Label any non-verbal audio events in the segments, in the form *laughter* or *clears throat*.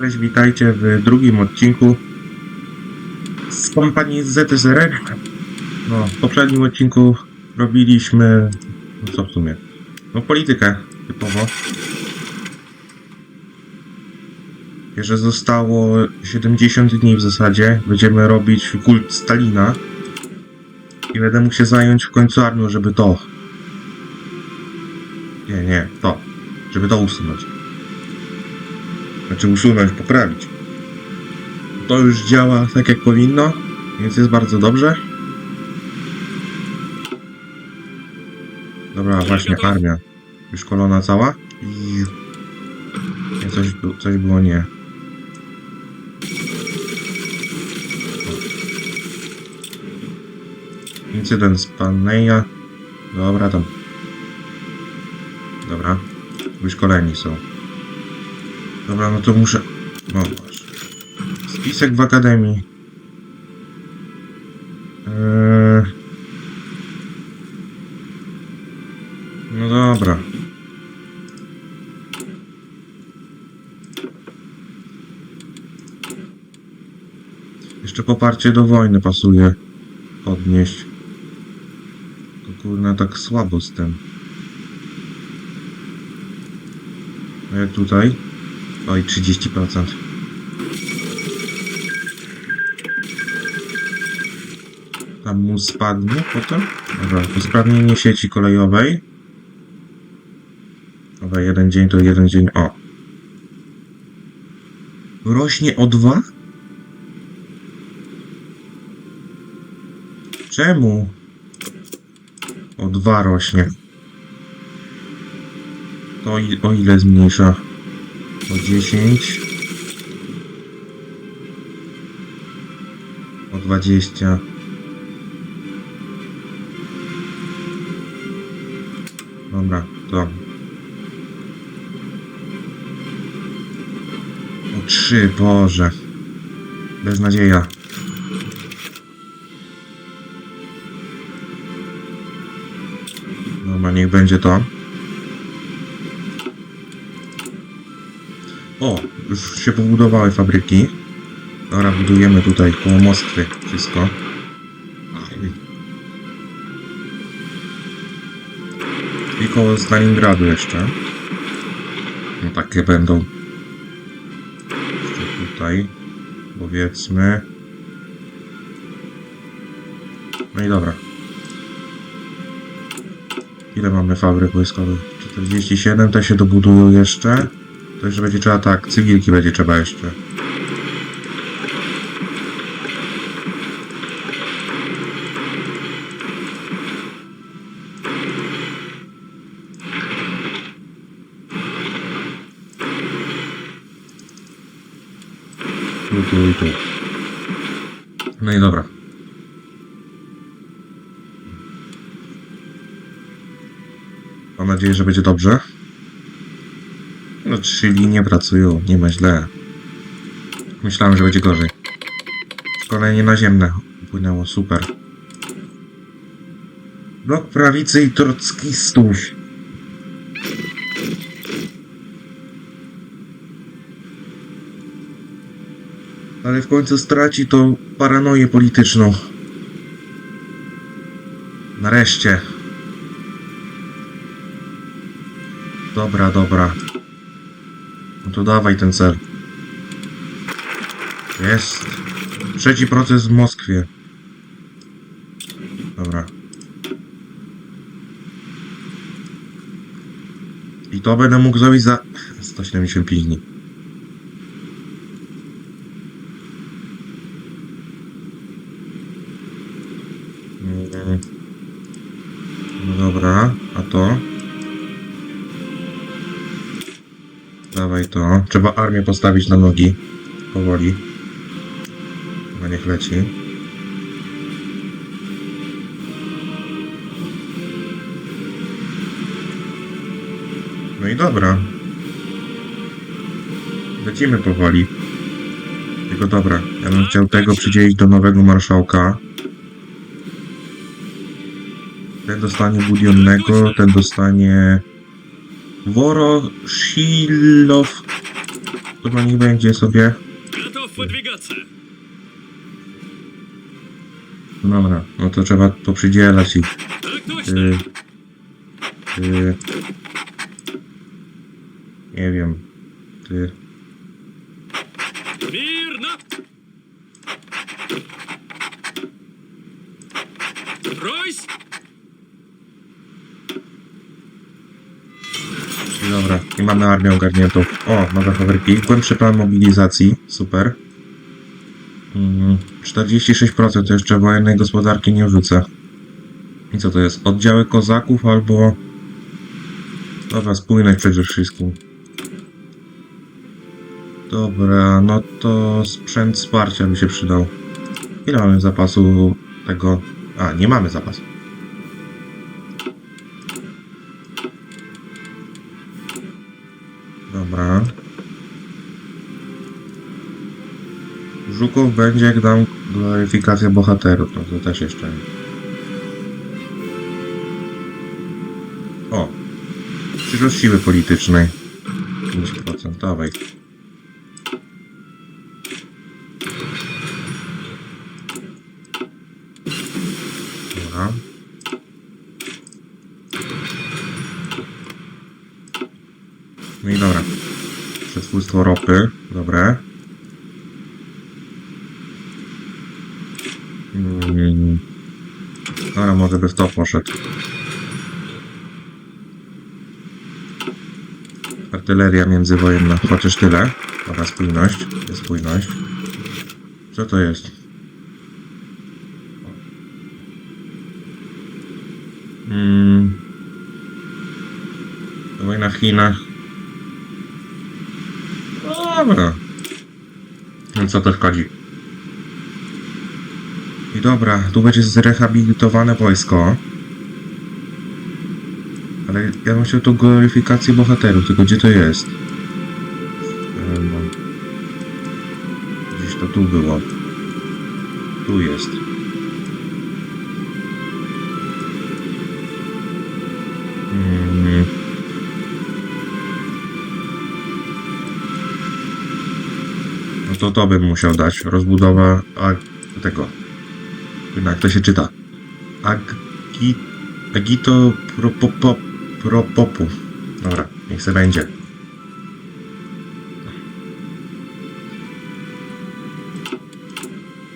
Cześć, witajcie w drugim odcinku z kompanii ZSRR. No, w poprzednim odcinku robiliśmy, no co w sumie, no politykę typowo. Że zostało 70 dni w zasadzie, będziemy robić kult Stalina i będę mógł się zająć w końcu armią, żeby to... Nie, nie, to. Żeby to usunąć. Znaczy usunąć, poprawić. To już działa tak jak powinno, więc jest bardzo dobrze. Dobra, właśnie armia. Wyszkolona cała. I... Coś, coś było nie. Incydent z Paneja. Dobra, tam. Dobra. Wyszkoleni są. Dobra, no to muszę... Masz. Spisek w Akademii. Eee... No dobra. Jeszcze poparcie do wojny pasuje podnieść. To kurna tak słabo z tym. Jak tutaj? Oj, 30%. Tam mu spadnie potem? Dobra, usprawnienie sieci kolejowej. Dobra, jeden dzień to jeden dzień. O. Rośnie o dwa? Czemu? O dwa rośnie. To i, o ile zmniejsza? O 10. O 20. Dobra, to. O 3, Boże. Beznadzieja. Dobra, niech będzie to. O, już się pobudowały fabryki. Dobra, budujemy tutaj koło Moskwy wszystko. I koło Stalingradu jeszcze. No takie będą. Jeszcze tutaj. Powiedzmy. No i dobra. Ile mamy fabryk wojskowych? 47, te się dobudują jeszcze. To jeszcze będzie trzeba tak, cywilki będzie trzeba jeszcze. No i dobra. Mam nadzieję, że będzie dobrze. No, trzy linie pracują, nie ma źle. Myślałem, że będzie gorzej. Szkolenie naziemne upłynęło, super. Blok prawicy i trockistów. Ale w końcu straci to paranoję polityczną. Nareszcie. Dobra, dobra. To dawaj ten cel. Jest. Trzeci proces w Moskwie. Dobra. I to będę mógł zrobić za 175 dni. Trzeba armię postawić na nogi. Powoli. Chyba niech leci. No i dobra. Lecimy powoli. Tylko dobra, ja bym chciał tego przydzielić do nowego marszałka. Ten dostanie budionnego, ten dostanie Woroshilow Chyba niech będzie sobie. Готов выдвигаться. Dobra, no to trzeba poprzydzielać ich. Так точно. Ty, ty, nie wiem, ty, Mamy armię ogarniętą. O, nowe fabryki, głębszy plan mobilizacji, super. Mm, 46% to jeszcze wojennej gospodarki nie rzucę. I co to jest? Oddziały kozaków albo... Dobra, spójność przede wszystkim. Dobra, no to sprzęt wsparcia by się przydał. Ile mamy zapasu tego? A, nie mamy zapasu. Dobra. Żuków będzie jak dam gloryfikacja bohaterów, no to też jeszcze. O! Przyrost siły politycznej. 5% dawaj. Dobra. No i dobra. Przetwórstwo ropy. Dobre. Mm. Dobra, może by w to poszedł. Artyleria międzywojenna, chociaż tyle. Dobra, spójność. Jest spójność. Co to jest? Mm. Wojna w Chinach. No Dobra. No co to szkodzi? I dobra, tu będzie zrehabilitowane wojsko. Ale ja bym chciał tu gloryfikację bohaterów, tylko gdzie to jest? Em, no. Gdzieś to tu było. Tu jest. Mm. No to to bym musiał dać. Rozbudowa ag... tego. Jak to się czyta? Agi... Agito propopo... propopu. Dobra, niech se będzie.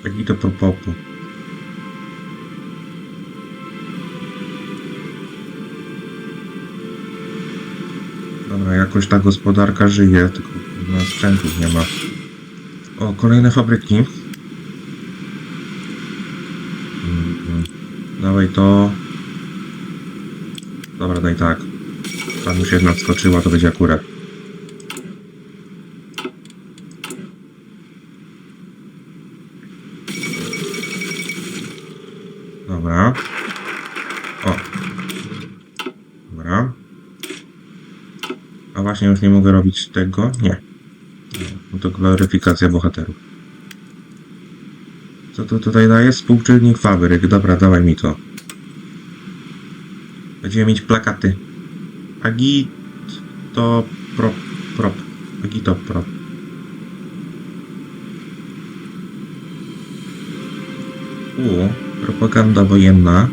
Agito propopu. Dobra, jakoś ta gospodarka żyje, tylko na sprzętów nie ma. O, kolejne fabryki. Mhm. Dawaj to. Dobra, daj tak. Tam już jedna wskoczyła, to będzie akurat. Dobra. O. Dobra. A właśnie już nie mogę robić tego? Nie. No to gloryfikacja bohaterów. Co to tutaj daje? Współczynnik fabryk. Dobra, dawaj mi to. Będziemy mieć plakaty. Agito prop. prop. Agito prop. U, propaganda wojenna.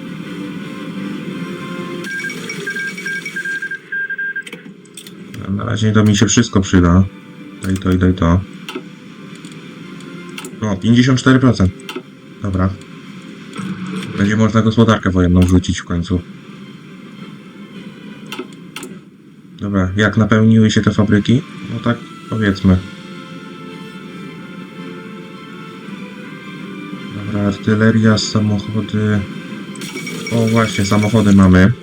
Na razie to mi się wszystko przyda. Daj to i daj to. O, 54%. Dobra. Będzie można gospodarkę wojenną wrzucić w końcu. Dobra, jak napełniły się te fabryki? No tak powiedzmy. Dobra, artyleria, samochody. O właśnie, samochody mamy.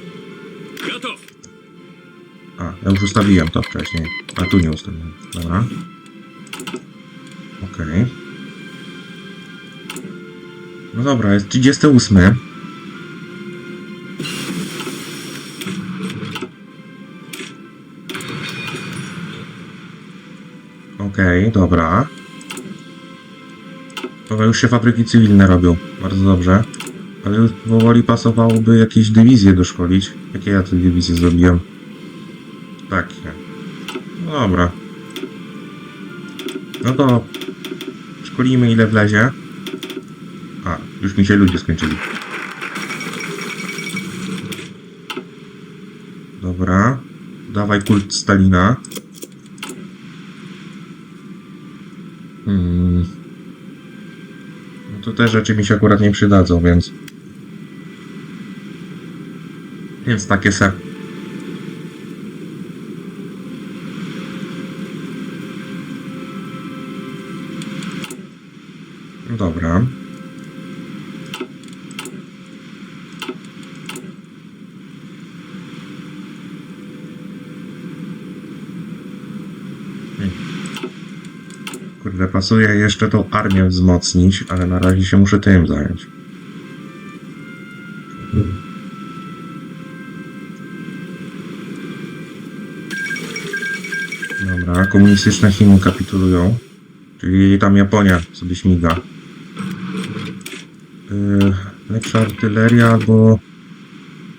A, ja już ustawiłem to wcześniej. A tu nie ustawiłem. Dobra. Okej. Okay. No dobra, jest 38. dobra. Dobra, już się fabryki cywilne robią. Bardzo dobrze. Ale już powoli pasowałoby jakieś dywizje doszkolić. Jakie ja te dywizje zrobiłem? Takie. No dobra. No to szkolimy ile wlezie. A, już mi się ludzie skończyli. Dobra. Dawaj kult Stalina. Hmm. No to te rzeczy mi się akurat nie przydadzą, więc... Więc takie se. Dobra. Hmm. Kurde, pasuje jeszcze tą armię wzmocnić, ale na razie się muszę tym zająć. Dobra, komunistyczne Chiny kapitulują. Czyli tam Japonia sobie śmiga. Yy, lepsza artyleria albo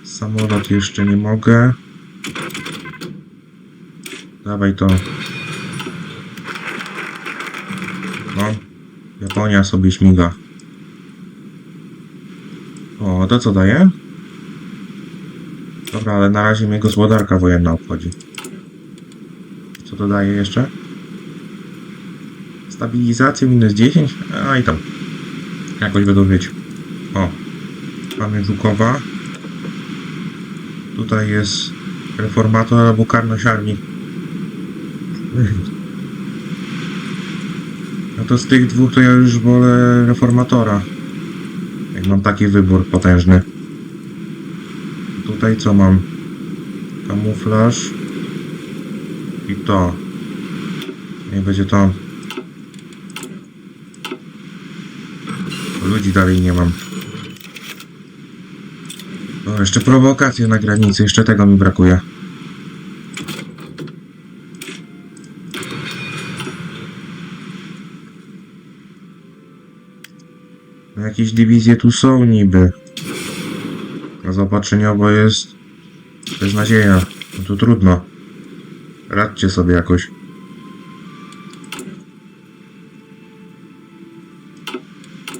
samolot jeszcze nie mogę. Dawaj to. No, Japonia sobie śmiga. O, to co daje? Dobra, ale na razie mnie gospodarka wojenna obchodzi. Co to daje jeszcze? Stabilizacja minus 10? A i tam. Jakoś będą mieć. O. Mamy Żukowa. Tutaj jest reformator albo karność armii. To z tych dwóch to ja już wolę reformatora. Jak mam taki wybór potężny. Tutaj co mam? Kamuflaż. I to. Nie będzie to. Ludzi dalej nie mam. O, jeszcze prowokacje na granicy, jeszcze tego mi brakuje. No, Jakieś dywizje tu są niby. A zaopatrzeniowo jest beznadzieja. No to trudno. Radźcie sobie jakoś.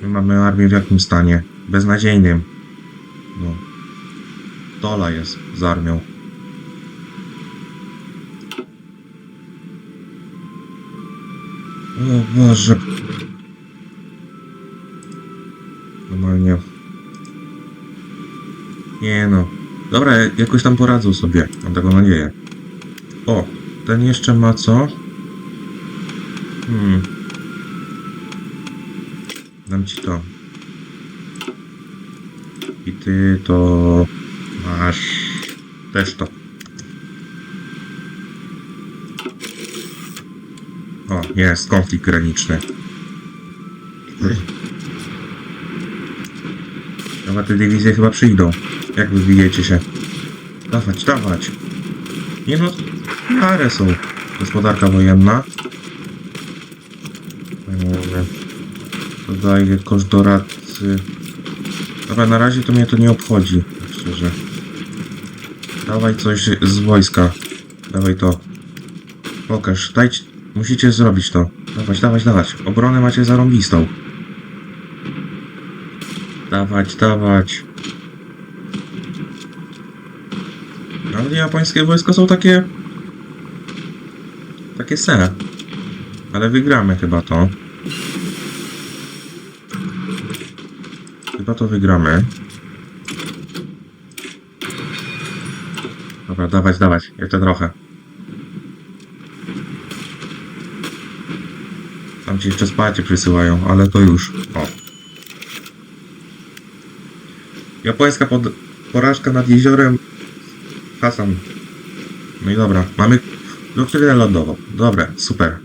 My mamy armię w jakim stanie? Beznadziejnym. No. Dola jest z armią. O Boże. Nie no. Dobra, jakoś tam poradzą sobie. Mam taką nadzieję. O, ten jeszcze ma co? Hmm. Dam ci to. I ty to masz też to. O, jest konflikt graniczny. Dobra, te dywizje chyba przyjdą. Jak wybijecie się? Dawać, dawać. Nie no, w miarę są. Gospodarka wojenna. Dodaję koszt doradcy. Dobra, na razie to mnie to nie obchodzi, tak szczerze. Dawaj coś z wojska. Dawaj to. Pokaż, dajcie. Musicie zrobić to. Dawać, dawać, dawać. Obronę macie zarąbistą. Dawać, dawać. Ale japońskie wojsko są takie... Takie se. Ale wygramy chyba to. Chyba to wygramy. Dobra, dawać, dawać. Jeszcze trochę. Tam ci jeszcze spacie przysyłają, ale to już. O. Japońska porażka nad jeziorem Hasan. No i dobra, mamy doktrynę lądową. Dobra, super.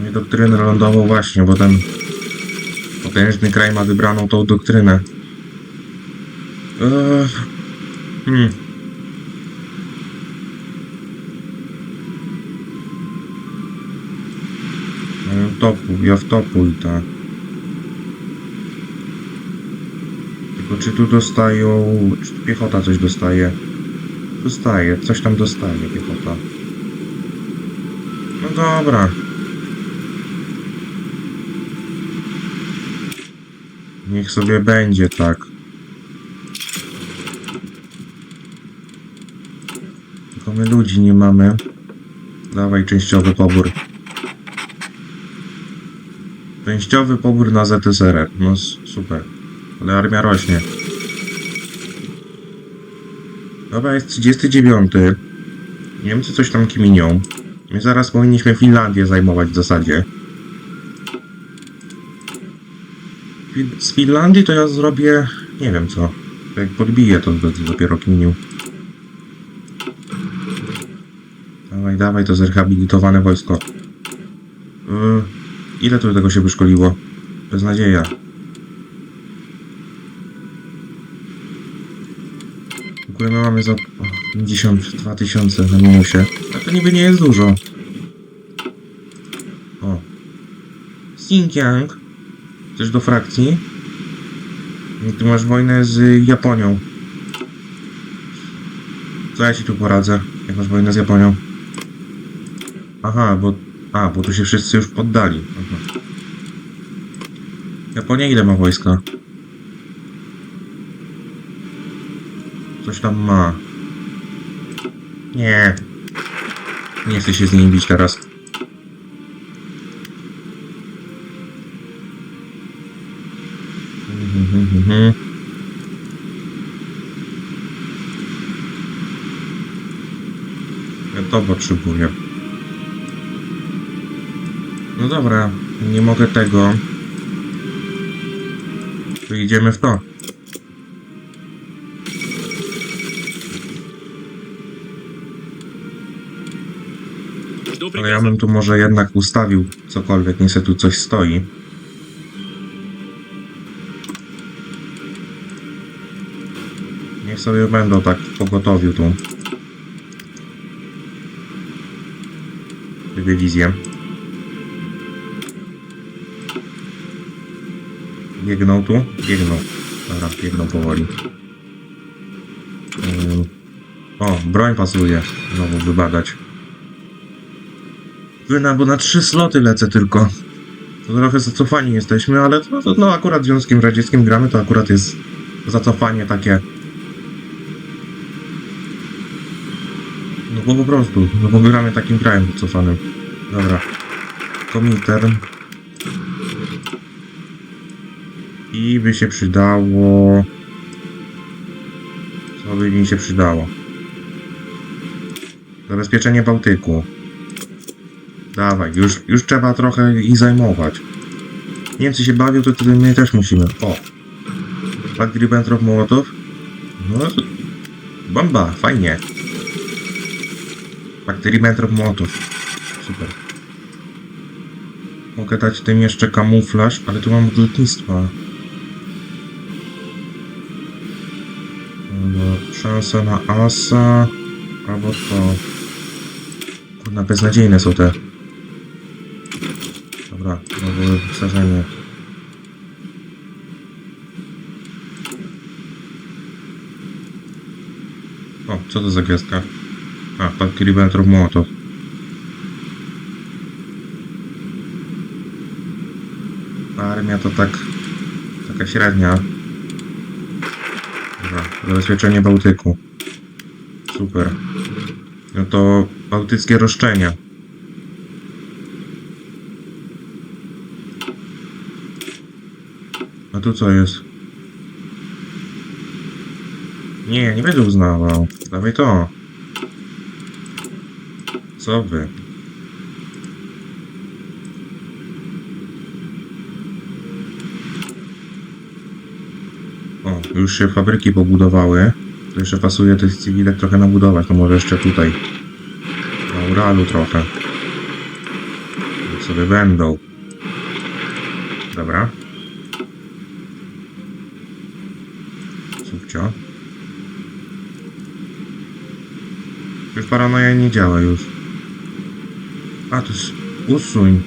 No i doktrynę lądową właśnie, bo ten potężny kraj ma wybraną tą doktrynę. Eee, hmm. Topu, ja w topu i tak. Tylko czy tu dostają... Czy tu piechota coś dostaje? Dostaje, coś tam dostaje piechota. dobra. Niech sobie będzie tak. Tylko my ludzi nie mamy. Dawaj częściowy pobór. Częściowy pobór na ZSRR. No super. Ale armia rośnie. Dobra, jest 39. Niemcy coś tam kminią. My zaraz powinniśmy Finlandię zajmować w zasadzie. Z Finlandii to ja zrobię... nie wiem co. Jak podbiję to dopiero kminił. Dawaj, dawaj to zrehabilitowane wojsko. Yy, ile tu tego się wyszkoliło? Beznadzieja. W ogóle my mamy za o, 52 tysiące na minusie. A to niby nie jest dużo. O. Xinjiang. Chcesz do frakcji? I Tu masz wojnę z Japonią. Co ja ci tu poradzę, jak masz wojnę z Japonią? Aha, bo... A, bo tu się wszyscy już poddali. Aha. Japonia ile ma wojska? Coś tam ma. Nie. Nie chcę się z nimi bić teraz. Mhm, mhm. Ja to potrzebuję. No dobra, nie mogę tego. To idziemy w to. Ale ja bym tu może jednak ustawił cokolwiek, niech se tu coś stoi. Niech sobie będą tak w pogotowiu tu. Dywizję. Biegną tu? Biegną. Dobra, biegną powoli. O, broń pasuje. Znowu wybadać. Wyna, bo na trzy sloty lecę tylko. To trochę zacofani jesteśmy, ale to, to, no akurat z Związkiem Radzieckim gramy, to akurat jest zacofanie takie. No bo po prostu, no bo gramy takim krajem zacofanym. Dobra. Komintern. I by się przydało... Co by mi się przydało? Zabezpieczenie Bałtyku. Dawaj, już, już trzeba trochę ich zajmować. Niemcy się bawią, to wtedy my też musimy. O! Pakt Ribbentrop-Mołotow? No, bomba, fajnie. Pakt Ribbentrop-Mołotow. Super. Mogę dać tym jeszcze kamuflaż, ale tu mam od lotnictwa. No, szansa na asa, albo to. Kurna, beznadziejne są te. Dobra, nowe wyposażenie. O, co to za gestka? A, pakt Ribbentrop Mołotow. Armia to tak... taka średnia. Dobra, zabezpieczenie Bałtyku. Super. No to bałtyckie roszczenia. A tu co jest? Nie, nie będę uznawał. Dawaj to. Co wy? O, już się fabryki pobudowały. To jeszcze pasuje tych cywilek trochę nabudować. To może jeszcze tutaj. Na Uralu trochę. Niech sobie będą. Dobra. Subcio. Już paranoja nie działa już. A, to jest... Usuń.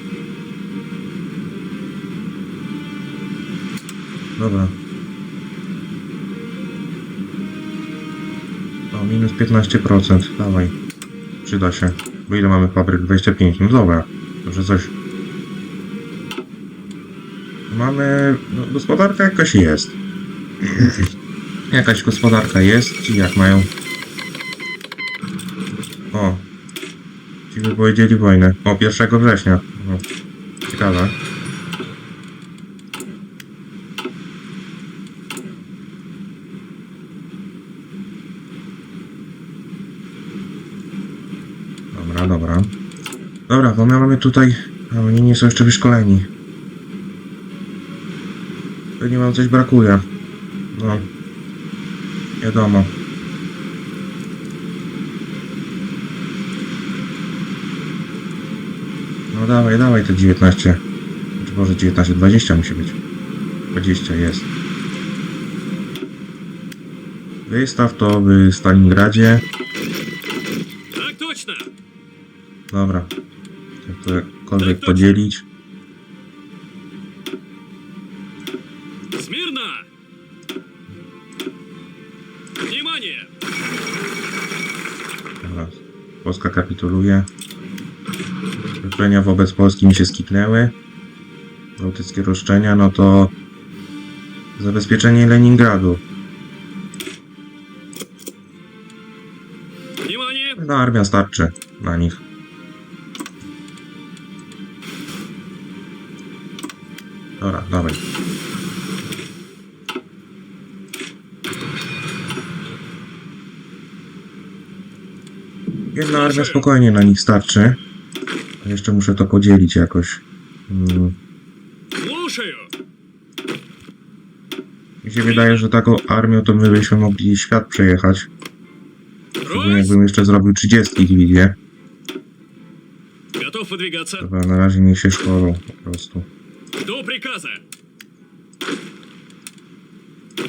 Dobra. O, minus 15%. Dawaj. Przyda się. Bo ile mamy fabryk? 25. No dobra. Może coś. Mamy... No, gospodarka jakaś jest. *clears throat* Jakaś gospodarka jest. Ci jak mają? O. Ci wypowiedzieli wojnę. O, 1 września. O. Ciekawe. Dobra, dobra. Dobra, bo my mamy tutaj... A oni nie są jeszcze wyszkoleni. Pewnie wam coś brakuje. No. Wiadomo. No dawaj, dawaj te 19. Czy może 19, 20 musi być. 20 jest. Wystaw to w Stalingradzie. Так точно! Dobra. Jak to jakkolwiek podzielić. Смирно! Внимание! Dobra. Polska kapituluje. roszczenia wobec Polski mi się skipnęły, bałtyckie roszczenia, no to zabezpieczenie Leningradu. No armia starczy na nich. Dobra, dawaj. Jedna armia spokojnie na nich starczy. Jeszcze muszę to podzielić jakoś. Mm, Слушаю! Mi się wydaje, że taką armią to my byśmy mogli świat przejechać. Szczególnie Ройс! jakbym jeszcze zrobił 30 dywizję. Готов выдвигаться. Dobra, na razie niech się szkolą po prostu. До приказа!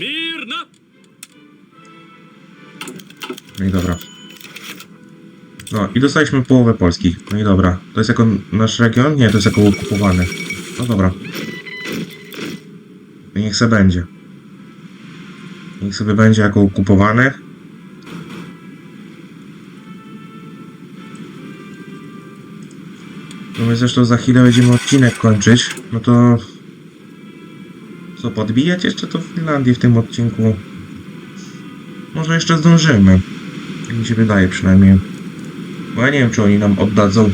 Мирно! No i dobra. No i dostaliśmy połowę Polski. No i dobra. To jest jako nasz region? Nie, to jest jako okupowany. No dobra. Niech se będzie. Niech sobie będzie jako okupowany. No my zresztą za chwilę będziemy odcinek kończyć. No to... Co, podbijać jeszcze to Finlandię w tym odcinku? Może jeszcze zdążymy. Tak mi się wydaje przynajmniej. Bo ja nie wiem, czy oni nam oddadzą.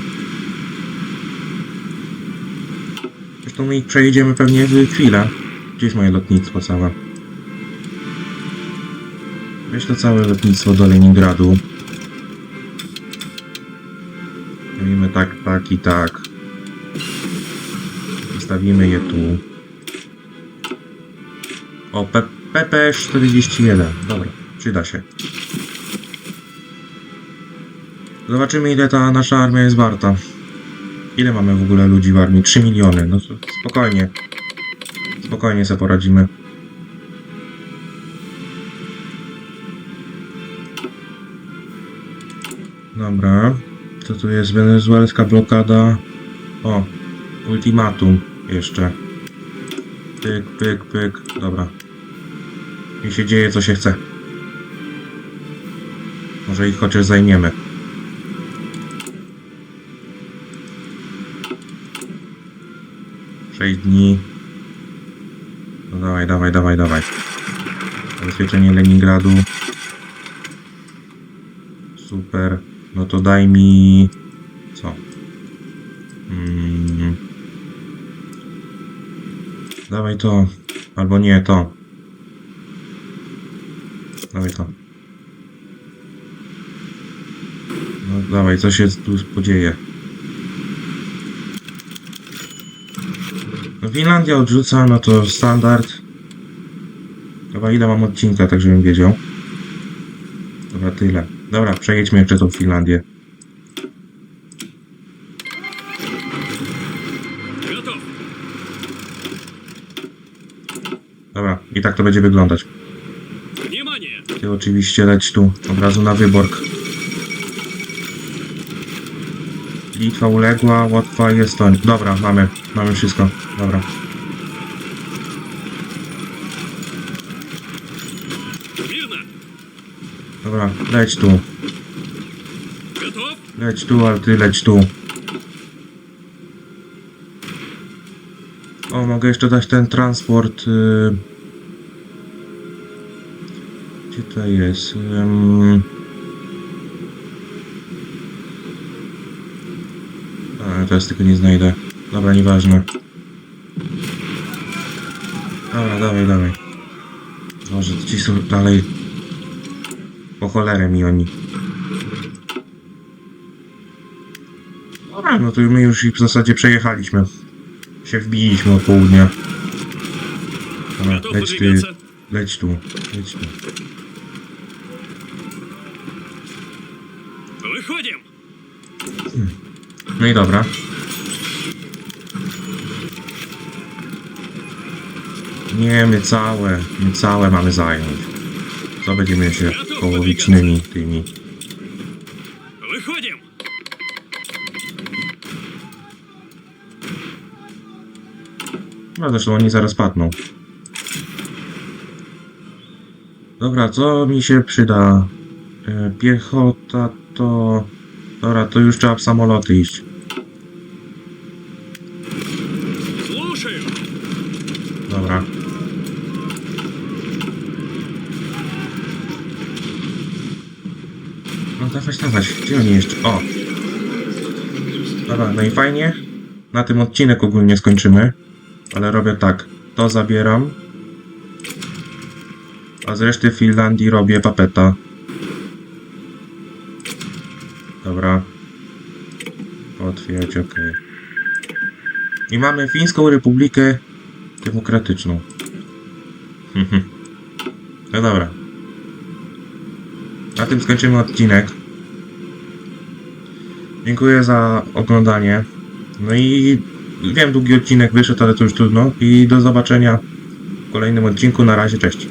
Zresztą my ich pewnie w chwilę. Gdzie jest moje lotnictwo całe? Wyślę całe lotnictwo do Leningradu. Robimy tak, tak i tak. Zostawimy je tu. O, P- PP41. Dobra, przyda się. Zobaczymy ile ta nasza armia jest warta. Ile mamy w ogóle ludzi w armii? 3 miliony. No spokojnie. Spokojnie sobie poradzimy. Dobra. Co tu jest? Wenezuelska blokada. O, ultimatum jeszcze. Pyk, pyk, pyk. Dobra. I się dzieje co się chce. Może ich chociaż zajmiemy. Sześć dni. No dawaj, dawaj, dawaj, dawaj. Zabezpieczenie Leningradu. Super. No to daj mi... Co? Mm. Dawaj to. Albo nie, to. Dawaj to. No dawaj, co się tu podzieje? No Finlandia odrzuca, no to standard. Chyba ile mam odcinka, tak żebym wiedział. Dobra, tyle. Dobra, przejedźmy jeszcze tą Finlandię. Dobra, i tak to będzie wyglądać. Ty oczywiście leć tu od razu na wyborg. Klika uległa, łatwa jest to. Dobra, mamy, mamy wszystko. Dobra. Dobra, leć tu. Leć tu, ale ty leć tu. O, mogę jeszcze dać ten transport. Y, gdzie to jest? Teraz tylko nie znajdę. Dobra, nieważne. Dobra, dawaj, dawaj. Boże, ci są dalej... Po cholerę mi oni. Dobra, no to my już w zasadzie przejechaliśmy. Się wbiliśmy o południa. Dobra, leć ty... Leć tu, leć tu. Wychodzimy! No i dobra. Nie, my całe, my całe mamy zająć. Co będziemy się połowicznymi tymi. Wychodzimy! No zresztą oni zaraz padną. Dobra, co mi się przyda? E, piechota to... Dobra, to już trzeba w samoloty iść. Dobra. No dawać, dawać. Gdzie oni jeszcze? O! Dobra, no i fajnie. Na tym odcinek ogólnie skończymy. Ale robię tak. To zabieram. A z reszty Finlandii robię papeta. Dobra. Potwierdzić, ok. I mamy Fińską Republikę Demokratyczną. *laughs* No dobra. Na tym skończymy odcinek. Dziękuję za oglądanie. No i wiem, długi odcinek wyszedł, ale to już trudno. I do zobaczenia w kolejnym odcinku. Na razie, cześć.